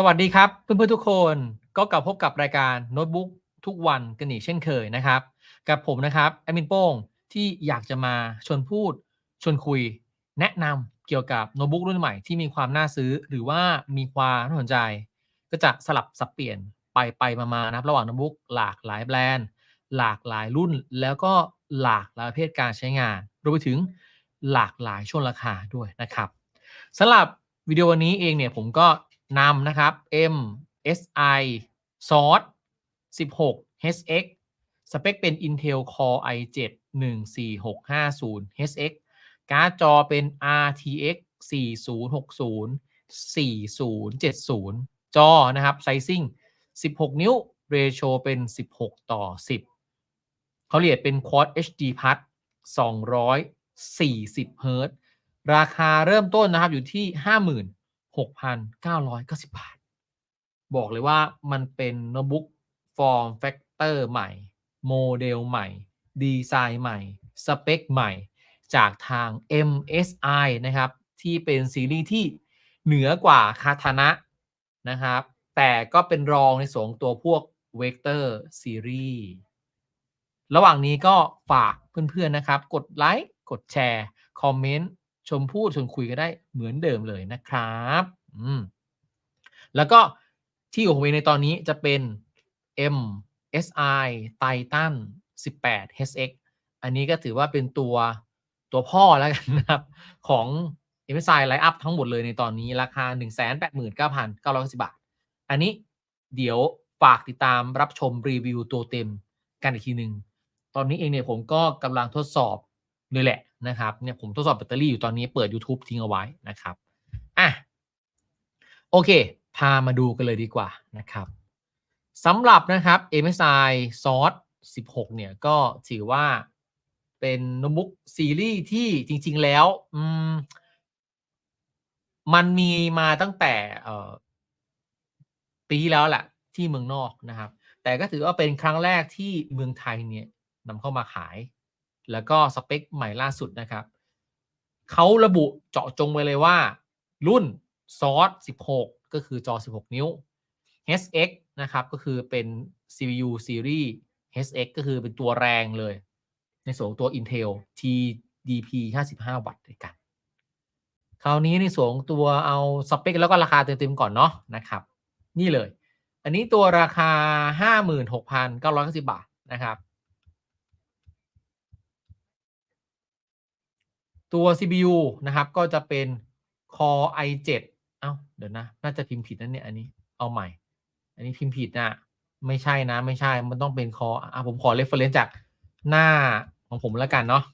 สวัสดีครับเพื่อนๆทุกคนก็กลับพบกับรายการโน้ตบุ๊กทุกวันกันอีกเช่นเคยนะครับ กับผมนะครับแอมินโป้งที่อยากจะมาชวนพูดชวนคุย แนะนำ เกี่ยวกับโน้ตบุ๊กรุ่นใหม่ที่มีความน่าซื้อ หรือว่ามีความน่าสนใจ ก็จะสลับสับเปลี่ยนไปไปมาๆนะครับระหว่างโน้ตบุ๊กหลากหลายแบรนด์ หลากหลายรุ่น แล้วก็หลากหลายประเภทการใช้งานรวมไปถึงหลากหลายช่วงราคาด้วยนะครับสำหรับวิดีโอวันนี้เองเนี่ยผมก็นำนะครับ MSI Source 16 HX สเปคเป็น Intel Core i7 14650 HX การ์ดจอเป็น RTX 4060 4070 จอนะครับ Sizing 16 นิ้ว Ratio เป็น 16 ต่อ 10 เขาเรียกเป็น Quad HD Plus 240 Hz ราคาเริ่มต้นนะครับอยู่ที่ 56,990 บาท บอกเลยว่ามันเป็นโน้ตบุ๊กฟอร์มแฟกเตอร์ใหม่ โมเดลใหม่ ดีไซน์ใหม่ สเปคใหม่ จากทาง MSI นะครับ ที่เป็นซีรีส์ที่เหนือกว่าคาทานะนะครับ แต่ก็เป็นรองในส่วนตัวพวกเวกเตอร์ซีรีส์ระหว่างนี้ก็ฝากเพื่อนๆนะครับ กดไลค์ กดแชร์ คอมเมนต์ ชมพูดชวนคุยกันได้เหมือนเดิมเลยนะครับอืมแล้วก็ที่อยู่ของเวในตอนนี้จะเป็น MSI Titan 18 HX อันนี้ก็ถือว่าเป็นตัว ตัวพ่อแล้วกันนะครับ ของ MSI Line Up ทั้งหมดเลยในตอนนี้ราคา 189,990บาท อันนี้เดี๋ยวฝากติดตามรับชมรีวิวตัวเต็มกันอีกทีหนึ่งตอนนี้เองเนี่ยผมก็กำลังทดสอบเลยแหละนะครับเนี่ยผมทดสอบแบตเตอรี่อยู่ตอนนี้เปิด YouTube ทิ้งเอาไว้นะครับอะโอเค พามาดูกันเลยดีกว่านะครับสำหรับนะครับ MSI Source 16 เนี่ยก็ถือว่า เป็นโนบุกซีรีส์ที่จริง ๆ แล้วอืมมันมีมาตั้งแต่เออปีที่แล้วแหละที่เมืองนอกนะครับ แต่ก็ถือว่าเป็นครั้งแรกที่เมืองไทยเนี่ยนำเข้ามาขาย แล้วก็สเปคใหม่ล่าสุดนะครับ เขาระบุเจาะจงไว้เลยว่า รุ่นซอส16 ก็คือจอ 16 นิ้ว HX นะครับ ก็คือเป็น CPU series HX ก็คือเป็นตัวแรงเลย ในส่วนของตัว Intel TDP 55 วัตต์ด้วยกัน คราวนี้ในส่วนของตัวเอาสเปคแล้วก็ราคาเต็มๆก่อนเนาะนะครับ นี่เลย อันนี้ตัวราคา 56,990 บาทนะครับ ตัว CPU นะครับก็จะเป็น Core i7 เอ้าเดี๋ยวนะ น่าจะพิมพ์ผิดนั่นเนี่ยอันนี้เอาใหม่ อันนี้พิมพ์ผิดนะไม่ใช่นะ ไม่ใช่มันต้องเป็น Core อะผมขอ reference จากหน้า ของผมแล้วกันเนาะ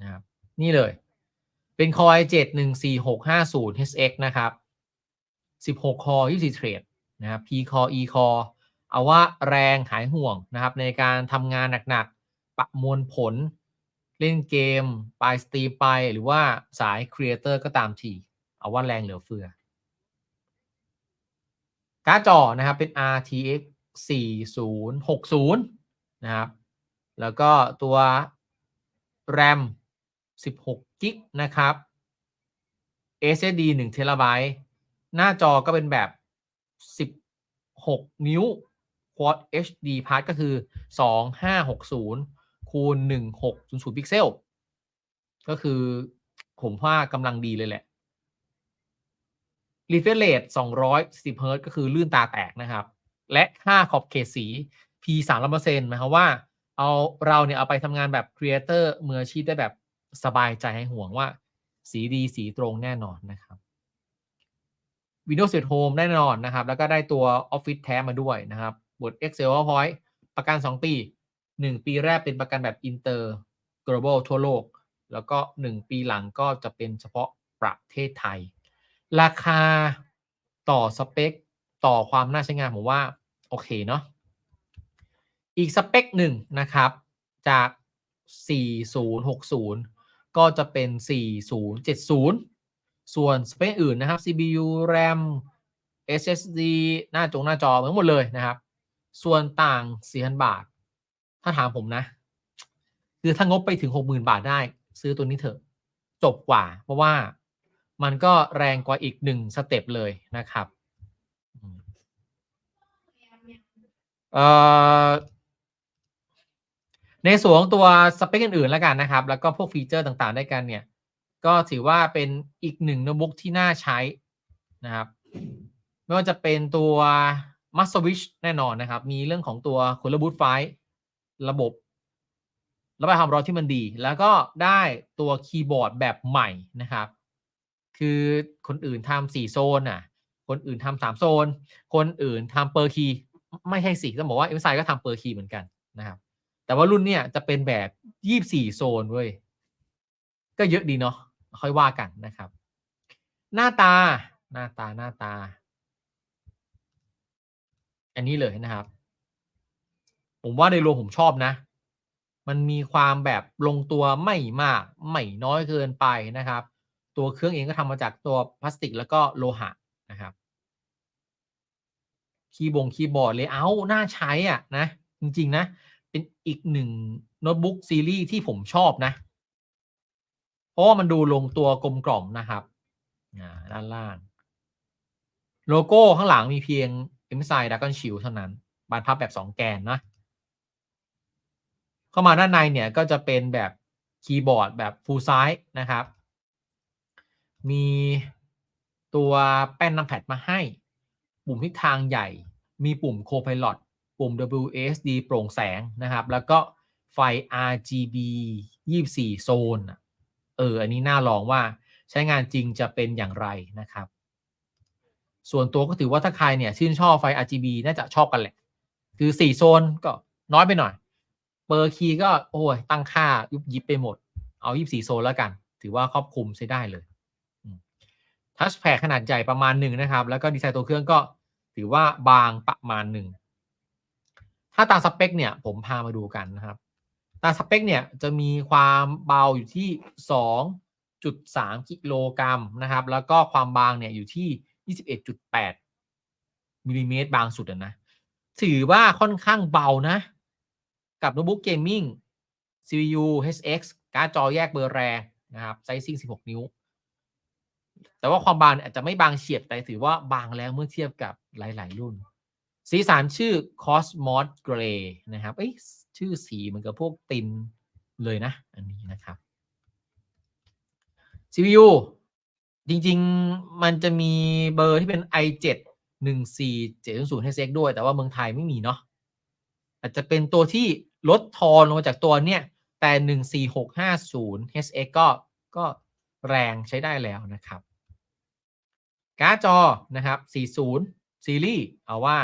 นะครับนี่เลย เป็น Core i7 14650 HX นะครับ16 Core 24 Thread นะครับ P Core E Core เอาว่าแรงหายห่วงนะครับ ในการทำงานหนักๆประมวลผล เล่นเกมไปสตรีมไปหรือว่าสายครีเอเตอร์ก็ตามที เอาว่าแรงเหลือเฟือการ์ดจอนะครับเป็น RTX 4060 นะครับ แล้วก็ตัว RAM 16กิกนะครับ SSD 1 t b หน้าจอก็เป็นแบบ 16 นิ้ว Quad HD Plus ก็คือ 2560 คูณ 1600 พิกเซล ก็คือผมว่ากำลังดีเลยแหละ refresh rate 210 Hz ก็คือลื่นตาแตกนะครับ และค่าขอบเขตสี P 3 0หมายความว่า เอาเราเนี่ยเอาไปทำงานแบบครีเอเตอร์มืออาชีพได้แบบสบายใจให้ห่วงว่า สีดีสีตรงแน่นอนนะครับ Windows 7 Home แน่นอนนะครับ แล้วก็ได้ตัว Office แท้มาด้วยนะครับ Word Excel PowerPoint ประกัน 2 ปี 1 ปีแรกเป็นประกันแบบ Inter Global ทั่วโลก แล้วก็ 1 ปีหลังก็จะเป็นเฉพาะประเทศไทย ราคาต่อสเปค ต่อความน่าใช้งานผมว่า โอเคเนาะ อีกสเปคหนึ่งนะครับ จาก 4060 ก็จะเป็น 4070 ส่วนสเปคอื่นนะครับ CPU RAM SSD หน้าจงหน้าจอเหมือนหมดเลยนะครับ ส่วนต่าง4,000 บาท ถ้าถามผมนะ คือถ้างบไปถึง 60,000 บาทได้ ซื้อตัวนี้เถอะ จบกว่า เพราะว่ามันก็แรงกว่าอีกหนึ่งสเต็ปเลยนะครับเอ่อ ในส่วนของตัวสเปคอื่นๆแล้วกันนะครับ แล้วก็พวกฟีเจอร์ต่างๆได้วยกันเนี่ย ก็ถือว่าเป็นอีกหนึ่งโน้ตบุ๊กที่น่าใช้นะครับ ไม่ว่าจะเป็นตัว m a s t e r w i c h แน่นอนนะครับ มีเรื่องของตัว Cooler Boot Fight ระบบ ระบายความร้อนที่มันดี แล้วก็ได้ตัวคีย์บอร์ดแบบใหม่นะครับ คือคนอื่นทำสี่โซนอะ คนอื่นทำสามโซน คนอื่นทำเปอร์คีย์ไม่ใช่สิต้องบอกว่าเอ็มไซก็ทำเปอร์คีย์เหมือนกันนะครับ แต่ว่ารุ่นเนี่ยจะเป็นแบบยี่สี่โซนเว้ย ก็เยอะดีเนาะ ค่อยว่ากันนะครับ หน้าตา หน้าตา หน้าตา อันนี้เลยนะครับ ผมว่าในรวมผมชอบนะ มันมีความแบบลงตัวไม่มาก ไม่น้อยเกินไปนะครับ ตัวเครื่องเองก็ทำมาจากตัวพลาสติกแล้วก็โลหะนะครับ คีย์บงคีย์บอร์ดเลยเอาน่าใช้อะนะ จริง ๆ นะ เป็นอีกหนึ่งโน้ตบุ๊กซีรีส์ที่ผมชอบนะ เพราะว่ามันดูลงตัวกลมกล่อมนะครับด้านล่าง โลโก้ข้างหลังมีเพียง MSI Dragon Shield เท่านั้น บานพับแบบ 2 แกนนะ เข้ามาด้านในเนี่ยก็จะเป็นแบบคีย์บอร์ดแบบ full size นะครับ มีตัวแป้นนำแพดมาให้ ปุ่มทิศทางใหญ่ มีปุ่ม Copilot ปุ่ม WSD โปร่งแสงนะครับ แล้วก็ไฟ RGB 24 โซนเออ อันนี้น่าลองว่าใช้งานจริงจะเป็นอย่างไรนะครับ ส่วนตัวก็ถือว่าถ้าใครเนี่ยชื่นชอบไฟ RGB น่าจะชอบกันแหละ คือ 4 โซนก็น้อยไปหน่อย เปอร์คีย์ก็โอ้ยตั้งค่ายุบยิบไปหมด เอา 24 โซนแล้วกัน ถือว่าครอบคลุมใช้ได้เลยทัชแพดขนาดใหญ่ประมาณหนึ่งนะครับ แล้วก็ดีไซน์ตัวเครื่องก็ถือว่าบางประมาณหนึ่ง ถ้าตามสเปคเนี่ยผมพามาดูกันนะครับ ตามสเปคเนี่ยจะมีความเบาอยู่ที่ 2.3 กิโลกรัมนะครับ แล้วก็ความบางเนี่ยอยู่ที่ 21.8มิลลิเมตรบางสุดนะถือว่าค่อนข้างเบานะ กับโน้ตบุ๊กเกมมิ่ง CPU HX การ์ดจอแยกเบอร์แรงนะครับไซซิ่ง 16 นิ้ว แต่ว่าความบางอาจจะไม่บางเฉียบแต่ถือว่าบางแล้วเมื่อเทียบกับหลาย ๆ รุ่น สีสันชื่อ Cosmos Gray นะครับเอ้ยชื่อสีเหมือนกับพวกตินเลยนะ อันนี้นะครับ CPU จริง ๆ มันจะมีเบอร์ที่เป็น i7 14700 HX ด้วย แต่ว่าเมืองไทยไม่มีเนาะอาจจะเป็นตัวที่ลดทอนลงมาจากตัวเนี้ยแต่ 14650 HX ก็ก็แรงใช้ได้แล้วนะครับ การ์ดจอนะครับ 40 ซีรีส์เอาว่า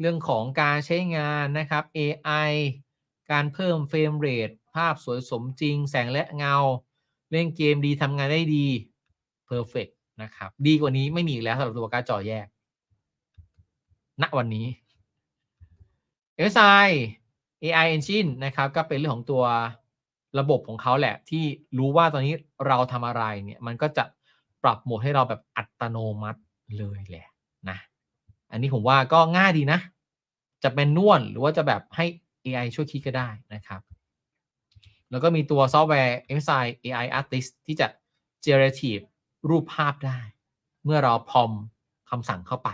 เรื่องของการใช้งานนะครับ AI การเพิ่มเฟรมเรทภาพสวยสมจริง แสงและเงา เล่นเกมดีทำงานได้ดี Perfect นะครับ ดีกว่านี้ไม่มีอีกแล้วสำหรับตัวการ์ดจอแยก ณวันนี้ SI AI Engine นะครับ ก็เป็นเรื่องของตัวระบบของเขาแหละ ที่รู้ว่าตอนนี้เราทำอะไรเนี่ย มันก็จะปรับโหมดให้เราแบบอัตโนมัติเลยแหละนะ อันนี้ผมว่าก็ง่ายดีนะ จะเป็นนวลหรือว่าจะแบบให้ AI ช่วยคิดก็ได้นะครับ แล้วก็มีตัวซอฟต์แวร์ MSI AI Artist ที่จะ generative รูปภาพได้ เมื่อเราพรอมคำสั่งเข้าไป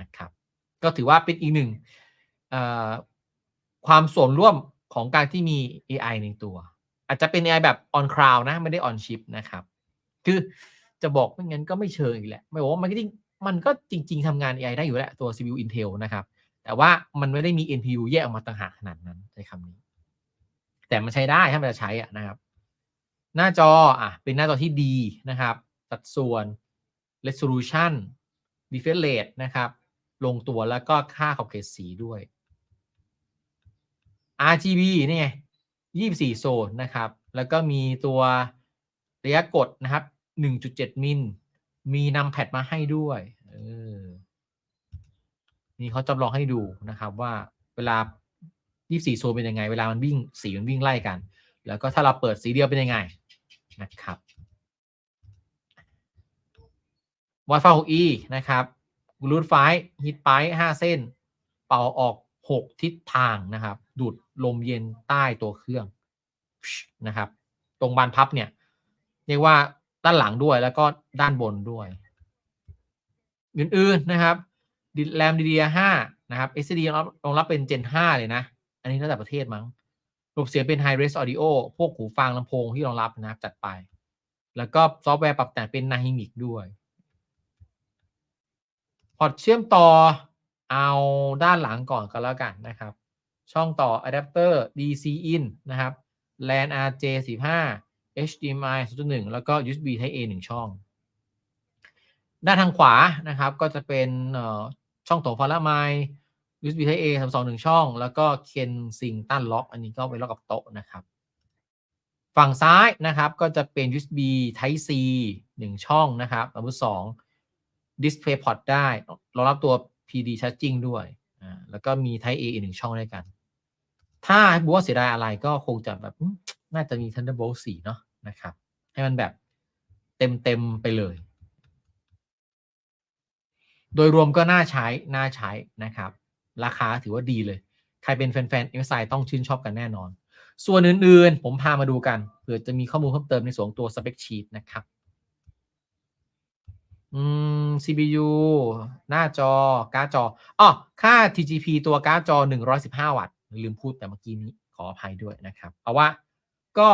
นะครับ ก็ถือว่าเป็นอีกหนึ่งความส่วนร่วมของการที่มี AI ในตัว อาจจะเป็น AI แบบ on cloud นะ ไม่ได้ on chip นะครับ คือจะบอกไม่งั้นก็ไม่เชิงอีกแหละ ไม่บอกว่ามันก็จริง มันก็จริง ๆทำงาน AI ได้อยู่แหล้วตัว CPU Intel นะครับ แต่ว่ามันไม่ได้มี NPU แยกออกมาต่างหากขนาดนั้นใช้คำนี้ แต่มันใช้ได้ถ้ามันจะใช้อะนะครับ หน้าจออะเป็นหน้าจอที่ดีนะครับ สัดส่วน resolution refresh rate นะครับ ลงตัวแล้วก็ค่าขอบเขตสีด้วย RGB นี่ไง24 โซนนะครับ แล้วก็มีตัวระยะกดนะครับ 1.7 มิล มีนำแพดมาให้ด้วยเออนี่เขาจำลองให้ดูนะครับ ว่าเวลา 24 โซนเป็นยังไง เวลามันวิ่งสีมันวิ่งไล่กัน แล้วก็ถ้าเราเปิดสีเดียวเป็นยังไงนะครับ Wi-Fi 6E นะครับ Bluetooth 5 Heat Pipe 5เส้น เป่าออก 6 ทิศทางนะครับ ดูดลมเย็นใต้ตัวเครื่องนะครับ ตรงบานพับเนี่ย เรียกว่า ด้านหลังด้วยแล้วก็ด้านบนด้วย อื่นๆนะครับ RAM DDR5 นะครับ SSD รองรับรองรับเป็น Gen 5 เลยนะ อันนี้ระดับประเทศมั้งระบบเสียงเป็น High Res Audio พวกหูฟังลำโพงที่รองรับนะครับจัดไป แล้วก็ซอฟต์แวร์ปรับแต่งเป็น Dynamic ด้วยพอร์ตเชื่อมต่อเอาด้านหลังก่อนก็แล้วกันนะครับ ช่องต่ออะแดปเตอร์ DC in นะครับ LAN RJ 15 HDMI 0.1 แล้วก็ USB Type A 1 ช่อง ด้านทางขวานะครับ ก็จะเป็นช่องต่อฟาราไม USB Type A 32 1 ช่อง แล้วก็เคนซิงตันล็อก อันนี้ก็ไปล็อกกับโต๊ะนะครับ ฝั่งซ้ายนะครับก็จะเป็น USB Type C 1 ช่องนะครับอันที่2 Display Port ได้รองรับตัว PD Charging ด้วย แล้วก็มี Type A อีกหนึ่งช่องด้วยกัน ถ้าบอกว่าเสียดายอะไรก็คงจะแบบน่าจะมี Thunderbolt 4 เนาะ นะครับ ให้มันแบบเต็มเต็มไปเลย โดยรวมก็น่าใช้น่าใช้นะครับ ราคาถือว่าดีเลย ใครเป็นแฟนๆ MSI ต้องชื่นชอบกันแน่นอน ส่วนอื่นๆ ผมพามาดูกันเผื่อจะมีข้อมูลเพิ่มเติมในส่วนตัว Spec Sheet นะครับอืม CPU หน้าจอ การ์ดจออ๋อค่า TGP ตัวการ์ดจอ 115 วัตต์ ลืมพูดแต่เมื่อกี้นี้ขออภัยด้วยนะครับ เอาว่าก็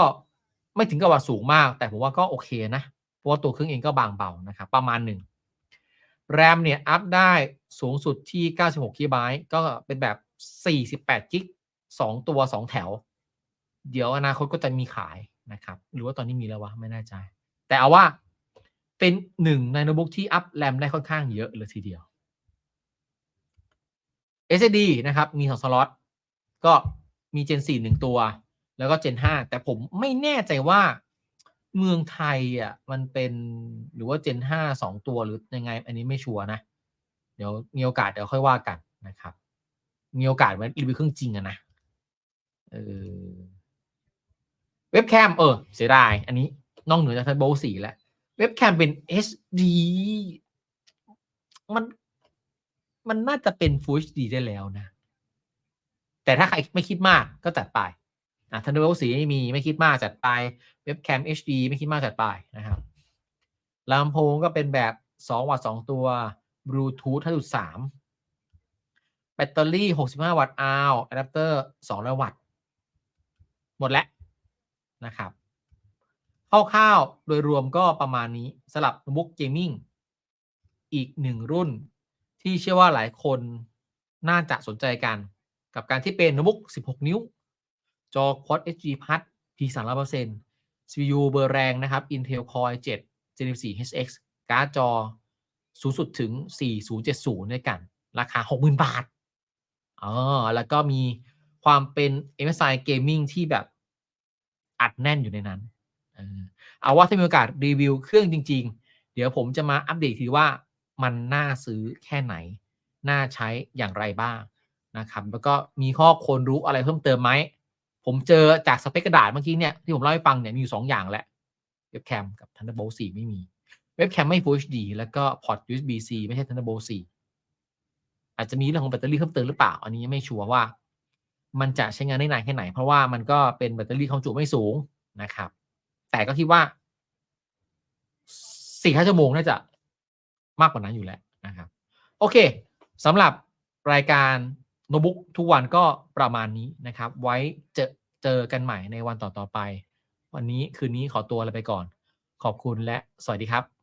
ไม่ถึงกับว่าสูงมาก แต่ผมว่าก็โอเคนะ เพราะว่าตัวเครื่องเองก็บางเบานะครับ ประมาณหนึ่งแรมเนี่ยอัพได้สูงสุดที่ 96กิกะไบต์ก็เป็นแบบ 48กิก2ตัว 2 แถว เดี๋ยวอนาคตก็จะมีขายนะครับ หรือว่าตอนนี้มีแล้ววะ ไม่แน่ใจ แต่เอาว่าเป็นหนึ่งในโน้ตบุ๊กที่อัพแรมได้ค่อนข้างเยอะเลยทีเดียว SSD นะครับ มีสองสล็อตก็มี Gen 4 1 ตัว แล้วก็ Gen 5 แต่ผมไม่แน่ใจว่าเมืองไทยอะมันเป็นหรือว่า Gen 5 2 ตัวหรือยังไง อันนี้ไม่ชัวร์นะ เดี๋ยวมีโอกาสเดี๋ยวค่อยว่ากันนะครับ มีโอกาสไว้รีวิวเครื่องจริงอะนะเออเว็บแคมเออเสียดาย อันนี้นอกเหนือจากทันโบสีแล้ว เว็บแคมเป็น HD มันมันน่าจะเป็น Full HD ได้แล้วนะ แต่ถ้าใครไม่คิดมากก็จัดไป อะทันเบลสีไม่มีไม่คิดมากจัดไปเว็บแคม HD ไม่คิดมากจัดไปนะครับลำโพงก็เป็นแบบ 2 วัตต์2ตัว Bluetooth 5.3 แบตเตอรี่ 65 วัตต์อาวอะแดปเตอร์200 วัตต์ หมดแล้วนะครับคร่าวๆโดยรวมก็ประมาณนี้สลับโน้ตบุ๊กเกมมิ่งอีกหนึ่งรุ่น ที่เชื่อว่าหลายคนน่าจะสนใจกัน กับการที่เป็นโน้ตบุ๊ก 16 นิ้ว จอ Quad HD Plus P 3 0 0 CPU เบอร์แรงนะครับ Intel Core 7 Gen 4 HX การ์ดจอสูงสุดถึง 4070 ด้วยกัน ราคา 60,000 บาทอ๋อแล้วก็มีความเป็น MSI Gaming ที่แบบอัดแน่นอยู่ในนั้น เอาว่าถ้ามีโอกาสรีวิวเครื่องจริง ๆ เดี๋ยวผมจะมาอัปเดตทีว่ามันน่าซื้อแค่ไหน น่าใช้อย่างไรบ้างนะครับ แล้วก็มีข้อควรรู้อะไรเพิ่มเติมไหม ผมเจอจากสเปคกระดาษเมื่อกี้เนี่ยที่ผมเล่าให้ฟังเนี่ยมีอยู่ 2 อย่างแหละเว็บแคมกับ Thunderbolt 4 ไม่มี เว็บแคมไม่ Full HD แล้วก็พอร์ต USB C ไม่ใช่ Thunderbolt 4 อาจจะมีเรื่องของแบตเตอรี่เพิ่มเติมหรือเปล่า อันนี้ไม่ชัวร์ว่า มันจะใช้งานได้นานแค่ไหน เพราะว่ามันก็เป็นแบตเตอรี่ความจุไม่สูงนะครับ แต่ก็คิดว่าสี่ห้าชั่วโมงน่าจะมากกว่านั้นอยู่แล้วนะครับ โอเคสำหรับรายการ โนบุ๊กทุกวันก็ประมาณนี้นะครับ ไว้เจอเจอกันใหม่ในวันต่อๆไป วันนี้คืนนี้ขอตัวลาไปก่อน ขอบคุณและสวัสดีครับ